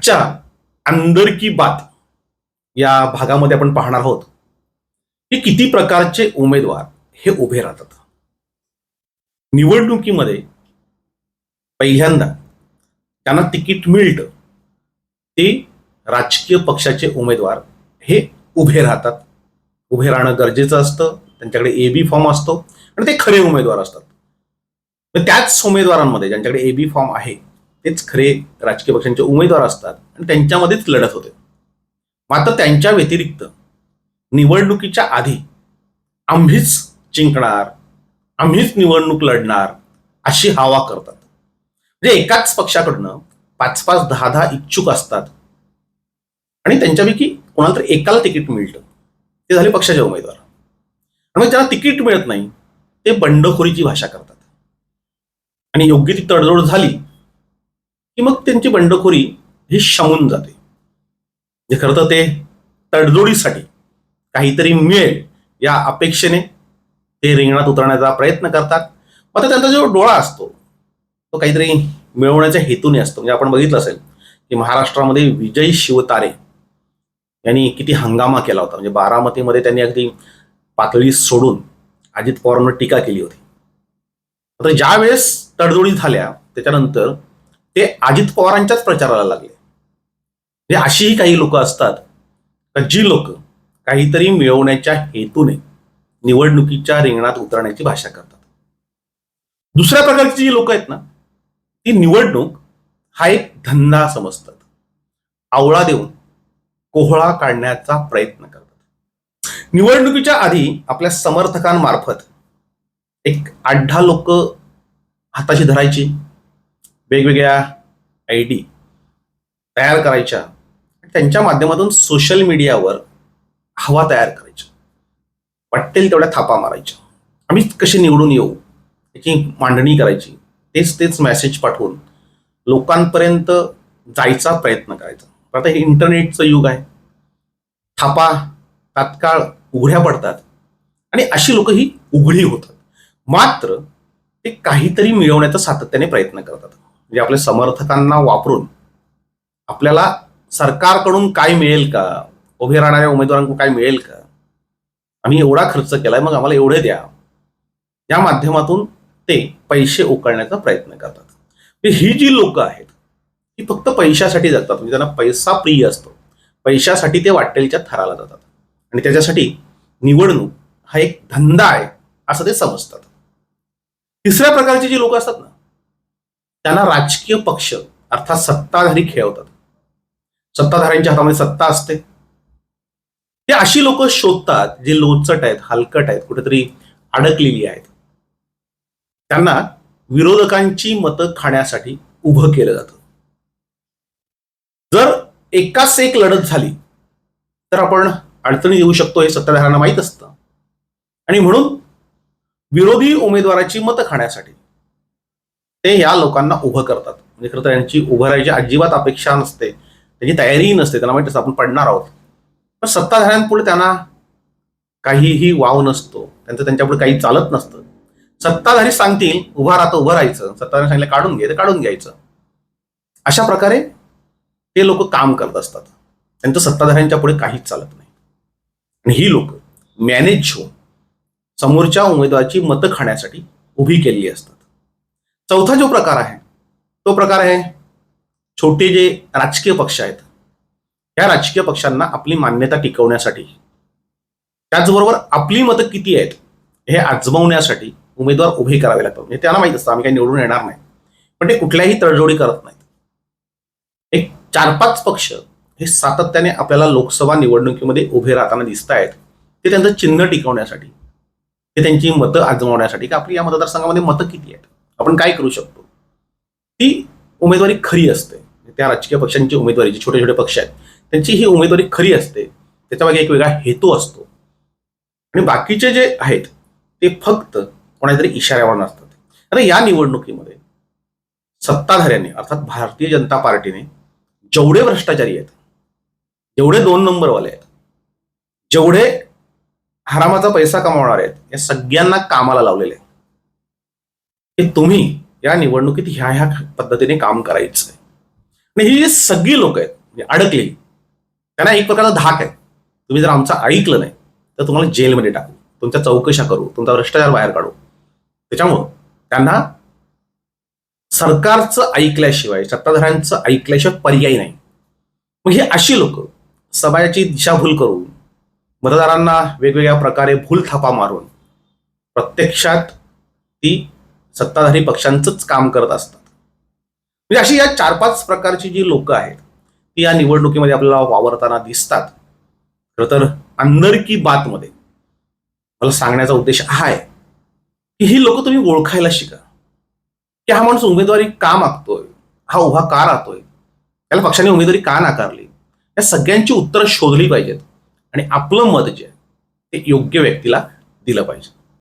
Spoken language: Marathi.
आजच्या अंदर की बात या भागामध्ये आपण पाहणार आहोत की किती प्रकारचे उमेदवार हे उभे राहतात. निवडणुकीमध्ये पहिल्यांदा त्यांना तिकीट मिळतं. ते राजकीय पक्षाचे उमेदवार हे उभे राहतात. उभे राहणं गरजेचं असतं. त्यांच्याकडे ए बी फॉर्म असतो. आणि ते खरे उमेदवार असतात. तर त्याच उमेदवारांमध्ये ज्यांच्याकडे ए बी फॉर्म आहे तेच खरे राजकीय पक्षांचे उमेदवार असतात आणि त्यांच्यामध्येच लढत होते. मात्र त्यांच्या व्यतिरिक्त निवडणुकीच्या आधी आम्हीच जिंकणार आम्हीच निवडणूक लढणार अशी हवा करतात. म्हणजे एकाच पक्षाकडनं पाच पाच दहा दहा इच्छुक असतात. आणि त्यांच्यापैकी कोणाला तरी एकाला तिकीट मिळतं. ते झाले पक्षाचे उमेदवार. आणि मग त्यांना तिकीट मिळत नाही ते बंडखोरीची भाषा करतात. आणि योग्य ती तडजोड झाली की मग त्यांची बंडखोरी ही शमून जाते. जे खरं तर ते तडजोडीसाठी काहीतरी मिळेल या अपेक्षेने ते रिंगणात उतरण्याचा प्रयत्न करतात. मात्र त्यांचा जो डोळा असतो तो काहीतरी मिळवण्याच्या हेतूने असतो. म्हणजे आपण बघितलं असेल की महाराष्ट्रामध्ये विजय शिवतारे यांनी किती हंगामा केला होता. म्हणजे बारामतीमध्ये त्यांनी अगदी पातळी सोडून अजित पवारांवर टीका केली होती. आता ज्या वेळेस तडजोडी झाल्या त्याच्यानंतर ते अजित पवारांच्याच प्रचाराला लागले. म्हणजे अशीही काही लोक असतात. का जी लोक काहीतरी मिळवण्याच्या हेतूने निवडणुकीच्या रिंगणात उतरण्याची भाषा करतात. दुसऱ्या प्रकारची जी लोक आहेत ना ती निवडणूक हा एक धंदा समजतात. आवळा देऊन कोहळा काढण्याचा प्रयत्न करतात. निवडणुकीच्या आधी आपल्या समर्थकांमार्फत एक आठ लोक हाताशी धरायची वेगवेगळ्या आय डी तयार करायच्या. त्यांच्या माध्यमातून सोशल मीडियावर हवा तयार करायच्या. वाटेल तेवढ्या थापा मारायच्या. आम्ही कसे निवडून येऊ? त्याची मांडणी करायची. तेच तेच मेसेज पाठवून लोकांपर्यंत जायचा प्रयत्न करायचा. आता हे इंटरनेटचं युग आहे. थापा तात्काळ उघड्या पडतात. आणि अशी लोक ही उघडी होतात. मात्र ते काहीतरी मिळवण्याचा सातत्याने प्रयत्न करतात. म्हणजे आपल्या समर्थकांना वापरून आपल्याला सरकारकडून काय मिळेल का? उभे राहणाऱ्या उमेदवारांकडून काय मिळेल का? आम्ही एवढा खर्च केलाय मग आम्हाला एवढे द्या. या माध्यमातून ते पैसे उकळण्याचा प्रयत्न करतात. म्हणजे ही जी लोक आहेत ती फक्त पैशासाठी जगतात. म्हणजे त्यांना पैसा प्रिय असतो. पैशासाठी ते वाटेलच्या थराला जातात. आणि त्याच्यासाठी निवडणूक हा एक धंदा आहे असं ते समजतात. तिसऱ्या प्रकारची जी लोक असतात ना त्यांना राजकीय पक्ष अर्थात सत्ताधारी खेळवतात. सत्ताधाऱ्यांच्या हातामध्ये सत्ता असते. ते अशी लोक शोधतात जे लोचट आहेत हलकट आहेत कुठेतरी अडकलेली आहेत. त्यांना विरोधकांची मतं खाण्यासाठी उभं केलं जातं. जर एकाच एक लढत झाली तर आपण अडचणी येऊ शकतो हे सत्ताधाऱ्यांना माहीत असतं. आणि म्हणून विरोधी उमेदवाराची मतं खाण्यासाठी ते या लोकांना उभं करतात. म्हणजे खरं तर यांची उभं राहायची अजिबात अपेक्षा नसते. त्याची तयारीही नसते. त्यांना माहिती असतं आपण पडणार आहोत. पण सत्ताधाऱ्यांपुढे त्यांना काहीही वाव नसतो. त्यांचं त्यांच्यापुढे काही चालत नसतं. सत्ताधारी सांगतील उभा राहतं उभं राहायचं. सत्ताधारी सांगितलं काढून घे तर काढून घ्यायचं. अशा प्रकारे ते लोक काम करत असतात. त्यांचं सत्ताधाऱ्यांच्या पुढे काहीच चालत नाही. आणि ही लोक मॅनेज होऊन समोरच्या उमेदवाराची मतं खाण्यासाठी उभी केलेली असतात. चौथा जो प्रकार आहे तो प्रकार आहे छोटे जे राजकीय पक्ष आहेत या राजकीय पक्षांना आपली मान्यता टिकवण्यासाठी. त्याचबरोबर आपली मतं किती आहेत हे आजमावण्यासाठी उमेदवार उभे करावे लागतात. म्हणजे त्यांना माहीत असतं आम्ही काही निवडून येणार नाही. पण ते कुठल्याही तडजोडी करत नाहीत. एक चार पाच पक्ष हे सातत्याने आपल्याला लोकसभा निवडणुकीमध्ये उभे राहताना दिसत आहेत ते त्यांचं चिन्ह टिकवण्यासाठी ते त्यांची मतं आजमावण्यासाठी. की आपली या मतदारसंघामध्ये मतं किती आहेत? आपण काय करू शकतो? ती उमेदवारी खरी असते. त्या राजकीय पक्षांची उमेदवारी जे छोटे छोटे पक्ष आहेत त्यांची ही उमेदवारी खरी असते. त्याच्यामागे एक वेगळा हेतू असतो. आणि बाकीचे जे आहेत ते फक्त कोणातरी इशाऱ्यावर असतात. आता या निवडणुकीमध्ये सत्ताधाऱ्यांनी अर्थात भारतीय जनता पार्टीने जेवढे भ्रष्टाचारी आहेत जेवढे दोन नंबरवाले आहेत जेवढे हरामाचा पैसा कमावणार आहेत या सगळ्यांना कामाला लावलेले आहे की तुम्ही या निवडणुकीत ह्या ह्या पद्धतीने काम करायचं आहे आणि ही जी सगळी लोक आहेत म्हणजे अडकलेली त्यांना एक प्रकारचा धाक आहे. तुम्ही जर आमचं ऐकलं नाही तर तुम्हाला जेलमध्ये टाकू. तुमच्या चौकशा करू तुमचा भ्रष्टाचार बाहेर काढू. त्याच्यामुळं त्यांना सरकारचं ऐकल्याशिवाय सत्ताधाऱ्यांचं ऐकल्याशिवाय पर्याय नाही. मग ही अशी लोक समाजाची दिशाभूल करून मतदारांना वेगवेगळ्या प्रकारे भूल थापा मारून प्रत्यक्षात ती सत्ताधारी पक्षांचंच काम करत असतात. म्हणजे अशी या चार पाच प्रकारची जी लोक आहेत ती या निवडणुकीमध्ये आपल्याला वावरताना दिसतात. खरं तर अंदर की बातमध्ये मला सांगण्याचा उद्देश हा आहे की ही लोक तुम्ही ओळखायला शिका. की हा माणूस उमेदवारी का मागतोय? हा उभा का राहतोय? त्याला पक्षाने उमेदवारी का नाकारली? या सगळ्यांची उत्तरं शोधली पाहिजेत आणि आपलं मत जे आहे ते योग्य व्यक्तीला दिलं पाहिजे.